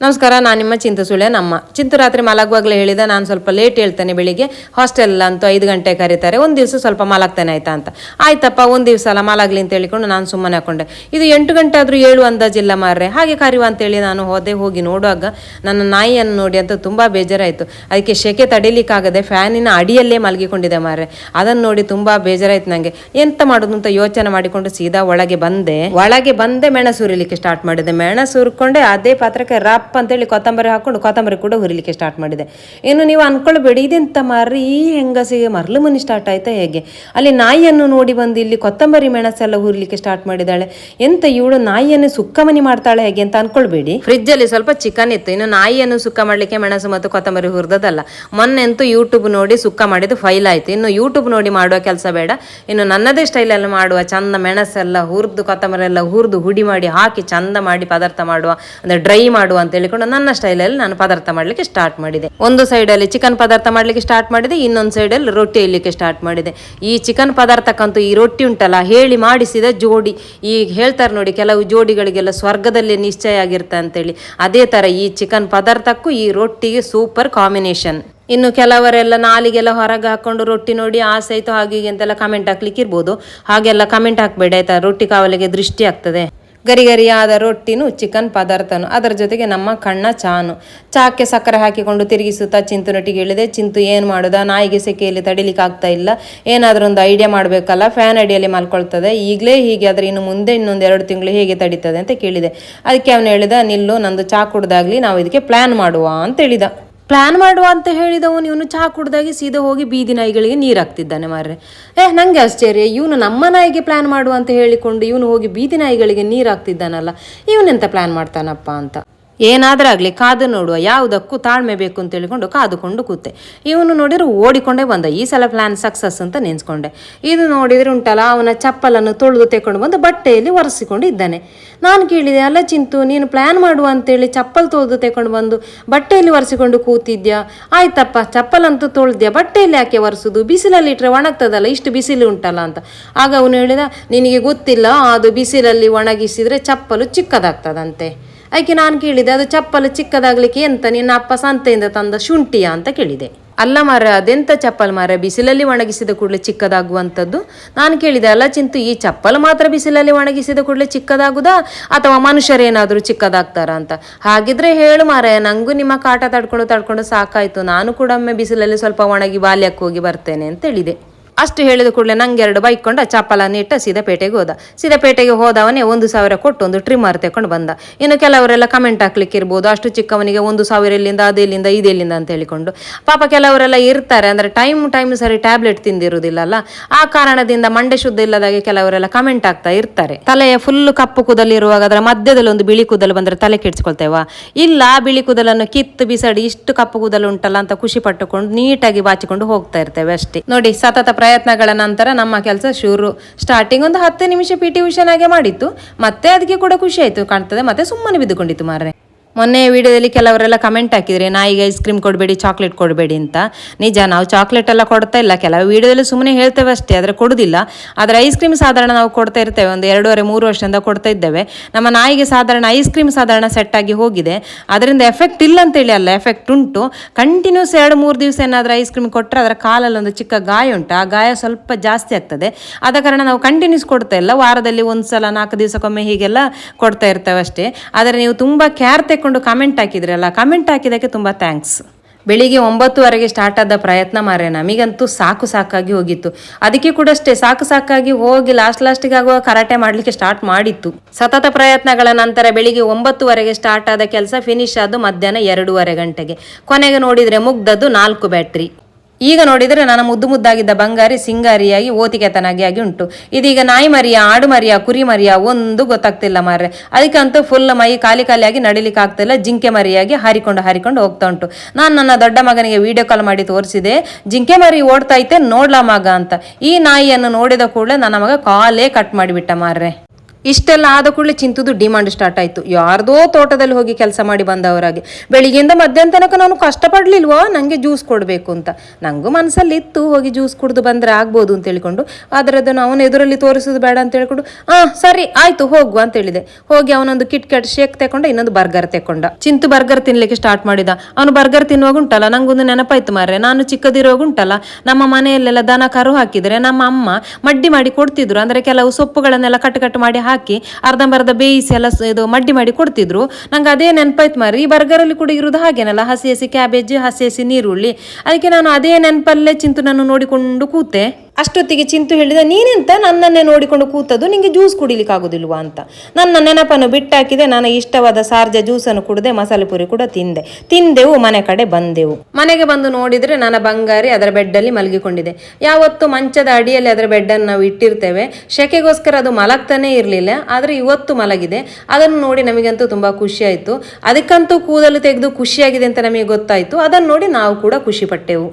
ನಮಸ್ಕಾರ, ನಾನು ನಿಮ್ಮ ಚಿಂತು ಸುಳೆ ನಮ್ಮ. ಚಿಂತು ರಾತ್ರಿ ಮಲಗುವಾಗಲೇ ಹೇಳಿದ, ನಾನು ಸ್ವಲ್ಪ ಲೇಟ್ ಹೇಳ್ತೇನೆ ಬೆಳಿಗ್ಗೆ. ಹಾಸ್ಟೆಲ್ ಅಂತೂ ಐದು ಗಂಟೆ ಕರೀತಾರೆ. ಒಂದು ದಿವಸ ಸ್ವಲ್ಪ ಮಲಗ್ತೇನೆ, ಆಯ್ತಾ ಅಂತ. ಆಯ್ತಪ್ಪ, ಒಂದು ದಿವಸ ಅಲ್ಲ, ಮಲಾಗ್ಲಿ ಅಂತ ಹೇಳಿಕೊಂಡು ನಾನು ಸುಮ್ಮನೆ ಹಾಕೊಂಡೆ. ಇದು ಎಂಟು ಗಂಟೆ ಆದರೂ ಏಳು ಅಂದಾಜಿಲ್ಲ ಮಾರ್ರೆ. ಹಾಗೆ ಕರೆಯುವ ಅಂತೇಳಿ ನಾನು ಹೋದೆ, ಹೋಗಿ ನೋಡುವಾಗ ನನ್ನ ನಾಯಿಯನ್ನು ನೋಡಿ ಅಂತ ತುಂಬ ಬೇಜಾರಾಯಿತು. ಅದಕ್ಕೆ ಶೆಕೆ ತಡಿಲಿಕ್ಕಾಗದೆ ಫ್ಯಾನಿನ ಅಡಿಯಲ್ಲೇ ಮಲಗಿಕೊಂಡಿದೆ ಮಾರ್ರೆ. ಅದನ್ನು ನೋಡಿ ತುಂಬ ಬೇಜಾರಾಯ್ತು ನನಗೆ ಎಂತ ಮಾಡೋದು ಅಂತ ಯೋಚನೆ ಮಾಡಿಕೊಂಡು ಸೀದಾ ಒಳಗೆ ಬಂದೆ. ಒಳಗೆ ಬಂದೆ, ಮೆಣಸು ಹುರಿಲಿಕ್ಕೆ ಸ್ಟಾರ್ಟ್ ಮಾಡಿದೆ. ಮೆಣಸು ಹುರ್ಕೊಂಡೆ ಅದೇ ಪಾತ್ರಕ್ಕೆ ರಪ್ ಅಂತೇಳಿ ಕೊತ್ತಂಬರಿ ಹಾಕೊಂಡು ಕೊತ್ತಂಬರಿ ಕೂಡ ಹುರಿಲಿಕ್ಕೆ ಸ್ಟಾರ್ಟ್ ಮಾಡಿದೆ. ಇನ್ನು ನೀವು ಅನ್ಕೊಳ್ಬೇಡಿ, ಇದೆಂತ ಮಾರ್ರಿ, ಈ ಹೆಂಗಸಿಗೆ ಮರಳು ಮನಿ ಸ್ಟಾರ್ಟ್ ಆಯ್ತಾ ಹೇಗೆ? ಅಲ್ಲಿ ನಾಯಿಯನ್ನು ನೋಡಿ ಬಂದು ಇಲ್ಲಿ ಕೊತ್ತಂಬರಿ ಮೆಣಸೆಲ್ಲ ಹುರಿಲಿಕ್ಕೆ ಸ್ಟಾರ್ಟ್ ಮಾಡಿದಾಳೆ ಎಂತ ಇವಳು ನಾಯಿಯನ್ನು ಸುಕ್ಕ ಮನಿ ಮಾಡ್ತಾಳೆ ಹೇಗೆ ಅಂತ ಅನ್ಕೊಳ್ಬೇಡಿ. ಫ್ರಿಜ್ ಅಲ್ಲಿ ಸ್ವಲ್ಪ ಚಿಕನ್ ಇತ್ತು, ಇನ್ನು ನಾಯಿಯನ್ನು ಸುಕ್ಕ ಮಾಡ್ಲಿಕ್ಕೆ ಮೆಣಸು ಮತ್ತು ಕೊತ್ತಂಬರಿ ಹುರಿದದಲ್ಲ ಮೊನ್ನೆ ಅಂತೂ ಯೂಟ್ಯೂಬ್ ನೋಡಿ ಸುಕ್ಕ ಮಾಡಿದ್ದು ಫೈಲ್ ಆಯ್ತು. ಇನ್ನು ಯೂಟ್ಯೂಬ್ ನೋಡಿ ಮಾಡುವ ಕೆಲಸ ಬೇಡ. ಇನ್ನು ನನ್ನದೇ ಸ್ಟೈಲಲ್ಲಿ ಮಾಡುವ, ಚಂದ ಮೆಣಸೆಲ್ಲ ಹುರಿದು, ಕೊತ್ತಂಬರಿ ಎಲ್ಲ ಹುರಿದು ಹುಡಿ ಮಾಡಿ ಹಾಕಿ ಚಂದ ಮಾಡಿ ಪದಾರ್ಥ ಮಾಡುವ, ಅಂದ್ರೆ ಡ್ರೈ ಮಾಡುವ ಅಂತ ಹೇಳಿಕೊಂಡು ನನ್ನ ಸ್ಟೈಲಲ್ಲಿ ನಾನು ಪದಾರ್ಥ ಮಾಡಲಿಕ್ಕೆ ಸ್ಟಾರ್ಟ್ ಮಾಡಿದೆ. ಒಂದು ಸೈಡಲ್ಲಿ ಚಿಕನ್ ಪದಾರ್ಥ ಮಾಡಲಿಕ್ಕೆ ಸ್ಟಾರ್ಟ್ ಮಾಡಿದೆ, ಇನ್ನೊಂದು ಸೈಡಲ್ಲಿ ರೊಟ್ಟಿ ಇಲ್ಲಿಕ್ಕೆ ಸ್ಟಾರ್ಟ್ ಮಾಡಿದೆ. ಈ ಚಿಕನ್ ಪದಾರ್ಥಕ್ಕಂತೂ ಈ ರೊಟ್ಟಿ ಉಂಟಲ್ಲ, ಹೇಳಿ ಮಾಡಿಸಿದ ಜೋಡಿ. ಈ ಹೇಳ್ತಾರೆ ನೋಡಿ, ಕೆಲವು ಜೋಡಿಗಳಿಗೆಲ್ಲ ಸ್ವರ್ಗದಲ್ಲಿ ನಿಶ್ಚಯ ಆಗಿರುತ್ತೆ ಅಂತೇಳಿ. ಅದೇ ಥರ ಈ ಚಿಕನ್ ಪದಾರ್ಥಕ್ಕೂ ಈ ರೊಟ್ಟಿಗೆ ಸೂಪರ್ ಕಾಂಬಿನೇಷನ್. ಇನ್ನು ಕೆಲವರೆಲ್ಲ ನಾಲಿಗೆಲ್ಲ ಹೊರಗೆ ಹಾಕೊಂಡು ರೊಟ್ಟಿ ನೋಡಿ, ಆಸೆ ಆಯ್ತು, ಹೀಗೆ ಅಂತೆಲ್ಲ ಕಮೆಂಟ್ ಹಾಕ್ಲಿಕ್ಕೆ ಇರ್ಬೋದು. ಹಾಗೆಲ್ಲ ಕಮೆಂಟ್ ಹಾಕ್ಬೇಡ, ಆಯ್ತಾ? ರೊಟ್ಟಿ ಕಾವಲಿಗೆ ದೃಷ್ಟಿ ಆಗ್ತದೆ. ಗರಿ ಗರಿಯಾದ ರೊಟ್ಟಿನೂ ಚಿಕನ್ ಪದಾರ್ಥನು. ಅದರ ಜೊತೆಗೆ ನಮ್ಮ ಕಣ್ಣ ಚಾನು. ಚಾಕ್ಕೆ ಸಕ್ಕರೆ ಹಾಕಿಕೊಂಡು ತಿರುಗಿಸುತ್ತಾ ಚಿಂತುನೊಟ್ಟಿಗೆ ಹೇಳಿದೆ, ಚಿಂತು ಏನು ಮಾಡೋದ? ನಾಯಿಗೆ ಸೆಕೆಯಲ್ಲಿ ತಡಿಲಿಕ್ಕೆ ಆಗ್ತಾ ಇಲ್ಲ. ಏನಾದರೂ ಒಂದು ಐಡಿಯಾ ಮಾಡಬೇಕಲ್ಲ? ಫ್ಯಾನ್ ಅಡಿಯಲ್ಲಿ ಮಲ್ಕೊಳ್ತದೆ. ಈಗಲೇ ಹೀಗೆ, ಆದರೆ ಇನ್ನು ಮುಂದೆ ಇನ್ನೊಂದು ಎರಡು ತಿಂಗಳು ಹೇಗೆ ತಡೀತದೆ? ಅಂತ ಕೇಳಿದೆ. ಅದಕ್ಕೆ ಅವನು ಹೇಳಿದ, ನಿಲ್ಲು, ನಂದು ಚಾ ಕುಡ್ದಾಗಲಿ, ನಾವು ಇದಕ್ಕೆ ಪ್ಲ್ಯಾನ್ ಮಾಡುವ ಅಂತ ಹೇಳಿದ. ಪ್ಲ್ಯಾನ್ ಮಾಡುವ ಅಂತ ಹೇಳಿದವನು, ಇವನು ಚಹಾ ಕುಡ್ದಾಗಿ ಸೀದಾ ಹೋಗಿ ಬೀದಿ ನಾಯಿಗಳಿಗೆ ನೀರು ಹಾಕ್ತಿದ್ದಾನೆ ಮಾರ್ರೆ. ಏ, ನಂಗೆ ಆಶ್ಚರ್ಯ, ಇವನು ನಮ್ಮ ನಾಯಿಗೆ ಪ್ಲ್ಯಾನ್ ಮಾಡುವ ಅಂತ ಹೇಳಿಕೊಂಡು ಇವನು ಹೋಗಿ ಬೀದಿ ನಾಯಿಗಳಿಗೆ ನೀರು ಹಾಕ್ತಿದ್ದಾನಲ್ಲ, ಇವನೆಂತ ಪ್ಲ್ಯಾನ್ ಮಾಡ್ತಾನಪ್ಪ ಅಂತ. ಏನಾದ್ರಾಗ್ಲಿ ಕಾದು ನೋಡುವ ಯಾವುದಕ್ಕೂ ತಾಳ್ಮೆ ಬೇಕು ಅಂತ ಹೇಳಿಕೊಂಡು ಕಾದುಕೊಂಡು ಕೂತೆ. ಇವನು ನೋಡಿದ್ರೆ ಓಡಿಕೊಂಡೇ ಬಂದ. ಈ ಸಲ ಪ್ಲಾನ್ ಸಕ್ಸಸ್ ಅಂತ ನೆನೆಸ್ಕೊಂಡೆ. ಇದು ನೋಡಿದರೆ ಉಂಟಲ್ಲ, ಅವನ ಚಪ್ಪಲನ್ನು ತೊಳೆದು ತೆಕೊಂಡು ಬಂದು ಬಟ್ಟೆಯಲ್ಲಿ ಒರೆಸಿಕೊಂಡು ಇದ್ದಾನೆ ನಾನು ಕೇಳಿದೆ, ಅಲ್ಲ ಚಿಂತು, ನೀನು ಪ್ಲ್ಯಾನ್ ಮಾಡುವ ಅಂತೇಳಿ ಚಪ್ಪಲ್ ತೊಳೆದು ತೆಕೊಂಡು ಬಂದು ಬಟ್ಟೆಯಲ್ಲಿ ಒರೆಸಿಕೊಂಡು ಕೂತಿದ್ಯಾ? ಆಯ್ತಪ್ಪ, ಚಪ್ಪಲಂತೂ ತೊಳೆದ್ಯಾ? ಬಟ್ಟೆಯಲ್ಲಿ ಯಾಕೆ ಒರೆಸೋದು? ಬಿಸಿಲಲ್ಲಿ ಇಟ್ಟರೆ ಒಣಗ್ತದಲ್ಲ, ಇಷ್ಟು ಬಿಸಿಲು ಉಂಟಲ್ಲ ಅಂತ. ಆಗ ಅವನು ಹೇಳಿದ, ನಿನಗೆ ಗೊತ್ತಿಲ್ಲ, ಅದು ಬಿಸಿಲಲ್ಲಿ ಒಣಗಿಸಿದರೆ ಚಪ್ಪಲು ಚಿಕ್ಕದಾಗ್ತದಂತೆ. ಅದಕ್ಕೆ ನಾನು ಕೇಳಿದೆ, ಅದು ಚಪ್ಪಲು ಚಿಕ್ಕದಾಗ್ಲಿಕ್ಕೆ ಎಂತ ನಿನ್ನ ಅಪ್ಪ ಸಂತೆಯಿಂದ ತಂದ ಶುಂಠಿಯಾ ಅಂತ ಕೇಳಿದೆ. ಅಲ್ಲ ಮಾರ ಅದೆಂತ ಚಪ್ಪಲ್ ಮಾರ ಬಿಸಿಲಲ್ಲಿ ಒಣಗಿಸಿದ ಕೂಡಲೇ ಚಿಕ್ಕದಾಗುವಂಥದ್ದು? ನಾನು ಕೇಳಿದೆ, ಅಲ್ಲ ಚಿಂತು, ಈ ಚಪ್ಪಲ್ ಮಾತ್ರ ಬಿಸಿಲಲ್ಲಿ ಒಣಗಿಸಿದ ಕೂಡಲೇ ಚಿಕ್ಕದಾಗುದಾ? ಅಥವಾ ಮನುಷ್ಯರೇನಾದರೂ ಚಿಕ್ಕದಾಗ್ತಾರ ಅಂತ? ಹಾಗಿದ್ರೆ ಹೇಳು ಮಾರ ನಂಗೂ ನಿಮ್ಮ ಕಾಟ ತಡ್ಕೊಂಡು ತಡ್ಕೊಂಡು ಸಾಕಾಯ್ತು. ನಾನು ಕೂಡ ಒಮ್ಮೆ ಬಿಸಿಲಲ್ಲಿ ಸ್ವಲ್ಪ ಒಣಗಿ ಬಾಲ್ಯಕ್ಕೆ ಹೋಗಿ ಬರ್ತೇನೆ ಅಂತ ಹೇಳಿದೆ. ಅಷ್ಟು ಹೇಳಿದ ಕೂಡಲೇ ನಂಗೆ ಎರಡು ಬೈಕ್ ಕೊಂಡ ಚಪ್ಪಲನ್ನು ಇಟ್ಟ ಸೀದಾ ಪೇಟೆಗೆ ಹೋದ. ಸೀದಾ ಹೋದವನೇ ಒಂದು ಸಾವಿರ ಕೊಟ್ಟು ಒಂದು ಟ್ರಿಮ್ಮರ್ ತಕೊಂಡು ಬಂದ. ಇನ್ನು ಕೆಲವರೆಲ್ಲ ಕಮೆಂಟ್ ಹಾಕ್ಲಿಕ್ಕೆ ಇರ್ಬೋದು ಅಷ್ಟು ಚಿಕ್ಕವನಿಗೆ ಒಂದು ಸಾವಿರ ಇಲ್ಲಿಂದ ಅದೆಲ್ಲಿಂದ ಇದೆಲ್ಲಿಂದ ಅಂತ ಹೇಳಿಕೊಂಡು. ಪಾಪ ಕೆಲವರೆಲ್ಲ ಇರ್ತಾರೆ, ಅಂದರೆ ಟೈಮ್ ಟೈಮ್ ಸರಿ ಟ್ಯಾಬ್ಲೆಟ್ ತಿಂದಿರುವುದಿಲ್ಲಲ್ಲ. ಆ ಕಾರಣದಿಂದ ಮಂಡೆ ಶುದ್ಧ ಇಲ್ಲದಾಗೆ ಕೆಲವರೆಲ್ಲ ಕಮೆಂಟ್ ಆಗ್ತಾ ಇರ್ತಾರೆ. ತಲೆಯ ಫುಲ್ ಕಪ್ಪು ಕೂದಲಿರುವಾಗ ಅದರ ಮಧ್ಯದಲ್ಲಿ ಒಂದು ಬಿಳಿ ಕೂದಲು ಬಂದರೆ ತಲೆ ಕೆಡ್ಸ್ಕೊಳ್ತೇವಾ? ಇಲ್ಲ, ಬಿಳಿ ಕೂದಲನ್ನು ಕಿತ್ತು ಬಿಸಾಡಿ ಇಷ್ಟು ಕಪ್ಪು ಕೂದಲು ಉಂಟಲ್ಲ ಅಂತ ಖುಷಿ ಪಟ್ಟುಕೊಂಡು ನೀಟಾಗಿ ಬಾಚಿಕೊಂಡು ಹೋಗ್ತಾ ಇರ್ತೇವೆ ಅಷ್ಟೇ. ನೋಡಿ, ಸತತ ಪ್ರಯತ್ನಗಳ ನಂತರ ನಮ್ಮ ಕೆಲಸ ಶುರು. ಸ್ಟಾರ್ಟಿಂಗ್ ಒಂದು ಹತ್ತು ನಿಮಿಷ ಪಿ ಟಿ ಉಷನ್ ಆಗಿ ಮಾಡಿತ್ತು. ಮತ್ತೆ ಅದಕ್ಕೆ ಕೂಡ ಖುಷಿ ಆಯಿತು ಕಾಣ್ತದೆ. ಮತ್ತೆ ಸುಮ್ಮನೆ ಬಿದ್ದುಕೊಂಡಿತ್ತು ಮಾರ್ರೆ. ಮೊನ್ನೆ ವಿಡಿಯೋದಲ್ಲಿ ಕೆಲವರೆಲ್ಲ ಕಮೆಂಟ್ ಹಾಕಿದ್ರೆ ನಾಯಿಗೆ ಐಸ್ ಕ್ರೀಮ್ ಕೊಡಬೇಡಿ ಚಾಕ್ಲೇಟ್ ಕೊಡಬೇಡಿ ಅಂತ. ನಿಜ, ನಾವು ಚಾಕ್ಲೇಟ್ ಎಲ್ಲ ಕೊಡ್ತಾ ಇಲ್ಲ. ಕೆಲವು ವಿಡಿಯೋದಲ್ಲಿ ಸುಮ್ಮನೆ ಹೇಳ್ತೇವೆ ಅಷ್ಟೇ, ಆದರೆ ಕೊಡೋದಿಲ್ಲ. ಆದರೆ ಐಸ್ ಕ್ರೀಮ್ ಸಾಧಾರಣ ನಾವು ಕೊಡ್ತಾ ಇರ್ತೇವೆ, ಒಂದು ಎರಡೂವರೆ, ಮೂರು ವರ್ಷದಿಂದ ಕೊಡ್ತಾ ಇದ್ದೇವೆ. ನಮ್ಮ ನಾಯಿಗೆ ಸಾಧಾರಣ ಐಸ್ ಕ್ರೀಮ್ ಸಾಧಾರಣ ಸೆಟ್ ಆಗಿ ಹೋಗಿದೆ. ಅದರಿಂದ ಎಫೆಕ್ಟ್ ಇಲ್ಲ ಅಂತೇಳಿ ಅಲ್ಲ ಎಫೆಕ್ಟ್ ಉಂಟು. ಕಂಟಿನ್ಯೂಸ್ ಎರಡು, ಮೂರು ದಿವಸ ಏನಾದರೂ ಐಸ್ ಕ್ರೀಮ್ ಕೊಟ್ಟರೆ ಅದರ ಕಾಲಲ್ಲಿ ಒಂದು ಚಿಕ್ಕ ಗಾಯ ಉಂಟು. ಆ ಗಾಯ ಸ್ವಲ್ಪ ಜಾಸ್ತಿ ಆಗ್ತದೆ. ಆದ ಕಾರಣ ನಾವು ಕಂಟಿನ್ಯೂಸ್ ಕೊಡ್ತಾ ಇಲ್ಲ. ವಾರದಲ್ಲಿ ಒಂದು ಸಲ ನಾಲ್ಕು ದಿವಸಕ್ಕೊಮ್ಮೆ ಹೀಗೆಲ್ಲ ಕೊಡ್ತಾ ಇರ್ತೇವೆ ಅಷ್ಟೇ. ಆದರೆ ನೀವು ತುಂಬ ಕೇರ್ ಕಮೆಂಟ್ ಹಾಕಿದ್ರಲ್ಲ ಕಮೆಂಟ್ ಹಾಕಿದ್ದಕ್ಕೆ ತುಂಬ ಥ್ಯಾಂಕ್ಸ್ ಬೆಳಿಗ್ಗೆ ಒಂಬತ್ತುವರೆಗೆ ಸ್ಟಾರ್ಟ್ ಆದ ಪ್ರಯತ್ನ ಮಾರೆ ನಮಗಂತೂ ಸಾಕು ಸಾಕಾಗಿ ಹೋಗಿತ್ತು. ಅದಕ್ಕೆ ಕೂಡ ಅಷ್ಟೇ, ಸಾಕು ಸಾಕಾಗಿ ಹೋಗಿ ಲಾಸ್ಟ್ ಲಾಸ್ಟಿಗೆ ಆಗುವ ಕರಾಟೆ ಮಾಡಲಿಕ್ಕೆ ಸ್ಟಾರ್ಟ್ ಮಾಡಿತ್ತು. ಸತತ ಪ್ರಯತ್ನಗಳ ನಂತರ ಬೆಳಿಗ್ಗೆ ಒಂಬತ್ತುವರೆಗೆ ಸ್ಟಾರ್ಟ್ ಆದ ಕೆಲಸ ಫಿನಿಶ್ ಆದ ಮಧ್ಯಾಹ್ನ ಎರಡೂವರೆ ಗಂಟೆಗೆ. ಕೊನೆಗೆ ನೋಡಿದರೆ ಮುಗ್ದದ್ದು ನಾಲ್ಕು ಬ್ಯಾಟ್ರಿ ಈಗ ನೋಡಿದರೆ ನನ್ನ ಮುದ್ದು ಮುದ್ದಾಗಿದ್ದ ಬಂಗಾರಿ ಸಿಂಗಾರಿಯಾಗಿ ಓತಿಕೆತನಾಗಿ ಆಗಿ ಉಂಟು. ಇದೀಗ ನಾಯಿ ಮರಿಯ, ಆಡು ಮರಿಯ, ಕುರಿ ಮರಿಯ ಒಂದು ಗೊತ್ತಾಗ್ತಿಲ್ಲ ಮಾರ್ರೆ. ಅದಕ್ಕಂತೂ ಫುಲ್ ಮೈ ಖಾಲಿ ಖಾಲಿಯಾಗಿ ನಡಿಲಿಕ್ಕೆ ಆಗ್ತಿಲ್ಲ, ಜಿಂಕೆ ಮರಿಯಾಗಿ ಹಾರಿಕೊಂಡು ಹಾರಿಕೊಂಡು ಹೋಗ್ತಾ ಉಂಟು. ನಾನು ನನ್ನ ದೊಡ್ಡ ಮಗನಿಗೆ ವಿಡಿಯೋ ಕಾಲ್ ಮಾಡಿ ತೋರಿಸಿದೆ, ಜಿಂಕೆ ಮರಿ ಓಡ್ತಾ ಐತೆ, ನೋಡ್ಲಾ ಮಗ ಅಂತ. ಈ ನಾಯಿಯನ್ನು ನೋಡಿದ ಕೂಡಲೇ ನನ್ನ ಮಗ ಕಾಲೇ ಕಟ್ ಮಾಡಿಬಿಟ್ಟ ಮಾರ್ರೆ. ಇಷ್ಟೆಲ್ಲ ಆದ ಕೂಡಲೇ ಚಿಂತುದು ಡಿಮಾಂಡ್ ಸ್ಟಾರ್ಟ್ ಆಯಿತು. ಯಾರ್ದೋ ತೋಟದಲ್ಲಿ ಹೋಗಿ ಕೆಲಸ ಮಾಡಿ ಬಂದವರಾಗೆ. ಬೆಳಿಗ್ಗೆಯಿಂದ ಮಧ್ಯಾಹ್ನ ತನಕ ನಾನು ಕಷ್ಟಪಡಲಿಲ್ವೋ? ನನಗೆ ಜ್ಯೂಸ್ ಕೊಡಬೇಕು ಅಂತ. ನನಗೂ ಮನಸ್ಸಲ್ಲಿ ಇತ್ತು ಹೋಗಿ ಜ್ಯೂಸ್ ಕುಡಿದು ಬಂದರೆ ಆಗ್ಬೋದು ಅಂತ ಹೇಳಿಕೊಂಡು ಆದರೆ ಅದನ್ನು ಅವನ ಎದುರಲ್ಲಿ ತೋರಿಸೋದು ಬೇಡ ಅಂತ ಹೇಳ್ಕೊಂಡು, ಆ, ಸರಿ, ಆಯಿತು, ಹೋಗುವ ಅಂತ ಹೇಳಿದೆ. ಹೋಗಿ ಅವನೊಂದು ಕಿಟ್ ಕ್ಯಾಟ್ ಶೇಕ್ ತಕೊಂಡ ಇನ್ನೊಂದು ಬರ್ಗರ್ ತಗೊಂಡ ಚಿಂತು ಬರ್ಗರ್ ತಿನ್ಲಿಕ್ಕೆ ಸ್ಟಾರ್ಟ್ ಮಾಡಿದ. ಅವನು ಬರ್ಗರ್ ತಿನ್ನುವಾಗ ಉಂಟಲ್ಲ, ನಂಗೊಂದು ನೆನಪಾಯ್ತು ಮಾರ್ರೆ. ನಾನು ಚಿಕ್ಕದಿರುವಾಗ ಉಂಟಲ್ಲ, ನಮ್ಮ ಮನೆಯಲ್ಲೆಲ್ಲ ದನ ಕರು ಹಾಕಿದರೆ ನಮ್ಮ ಅಮ್ಮ ಮಡ್ಡಿ ಮಾಡಿ ಕೊಡ್ತಿದ್ರು. ಅಂದರೆ ಕೆಲವು ಸೊಪ್ಪುಗಳನ್ನೆಲ್ಲ ಕಟ್ ಕಟ್ ಮಾಡಿ ಅರ್ಧಂಬರ್ಧ ಬೇಯಿಸಿ ಎಲ್ಲ ಇದು ಮಡ್ಡಿ ಮಾಡಿ ಕೊಡ್ತಿದ್ರು. ನಂಗೆ ಅದೇ ನೆನಪಾಯ್ತು ಮಾರಿ ಈ ಬರ್ಗರಲ್ಲಿ ಕೂಡ ಇರೋದು ಹಾಗೇನಲ್ಲ, ಹಸಿ ಹಸಿ ಕ್ಯಾಬೇಜ್, ಹಸಿ ಹಸಿ ನೀರುಳ್ಳಿ. ಅದಕ್ಕೆ ನಾನು ಅದೇ ನೆನಪಲ್ಲೇ ಚಿಂತು ನಾನು ನೋಡಿಕೊಂಡು ಕೂತೆ. ಅಷ್ಟೊತ್ತಿಗೆ ಚಿಂತು ಹೇಳಿದ, ನೀನೆಂತ ನನ್ನನ್ನೇ ನೋಡಿಕೊಂಡು ಕೂತದ್ದು? ನಿಂಗೆ ಜ್ಯೂಸ್ ಕುಡಿಲಿಕ್ಕೆ ಆಗುದಿಲ್ವಾ ಅಂತ. ನನ್ನ ನೆನಪನ್ನು ಬಿಟ್ಟಾಕಿದೆ, ನಾನು ಇಷ್ಟವಾದ ಸಾರ್ಜ ಜ್ಯೂಸನ್ನು ಕುಡಿದೆ, ಮಸಾಲೆ ಪುರಿ ಕೂಡ ತಿಂದೆ. ತಿಂದೆವು, ಮನೆ ಕಡೆ ಬಂದೆವು. ಮನೆಗೆ ಬಂದು ನೋಡಿದ್ರೆ ನನ್ನ ಬಂಗಾರಿ ಅದರ ಬೆಡ್ಡಲ್ಲಿ ಮಲಗಿಕೊಂಡಿದೆ. ಯಾವತ್ತು ಮಂಚದ ಅಡಿಯಲ್ಲಿ ಅದರ ಬೆಡ್ಡನ್ನು ನಾವು ಇಟ್ಟಿರ್ತೇವೆ. ಶೆಕೆಗೋಸ್ಕರ ಅದು ಮಲಗ್ತಾನೆ ಇರಲಿಲ್ಲ, ಆದರೆ ಇವತ್ತು ಮಲಗಿದೆ. ಅದನ್ನು ನೋಡಿ ನಮಗಂತೂ ತುಂಬ ಖುಷಿಯಾಯಿತು. ಅದಕ್ಕಂತೂ ಕೂದಲು ತೆಗೆದು ಖುಷಿಯಾಗಿದೆ ಅಂತ ನಮಗೆ ಗೊತ್ತಾಯಿತು. ಅದನ್ನು ನೋಡಿ ನಾವು ಕೂಡ ಖುಷಿ ಪಟ್ಟೆವು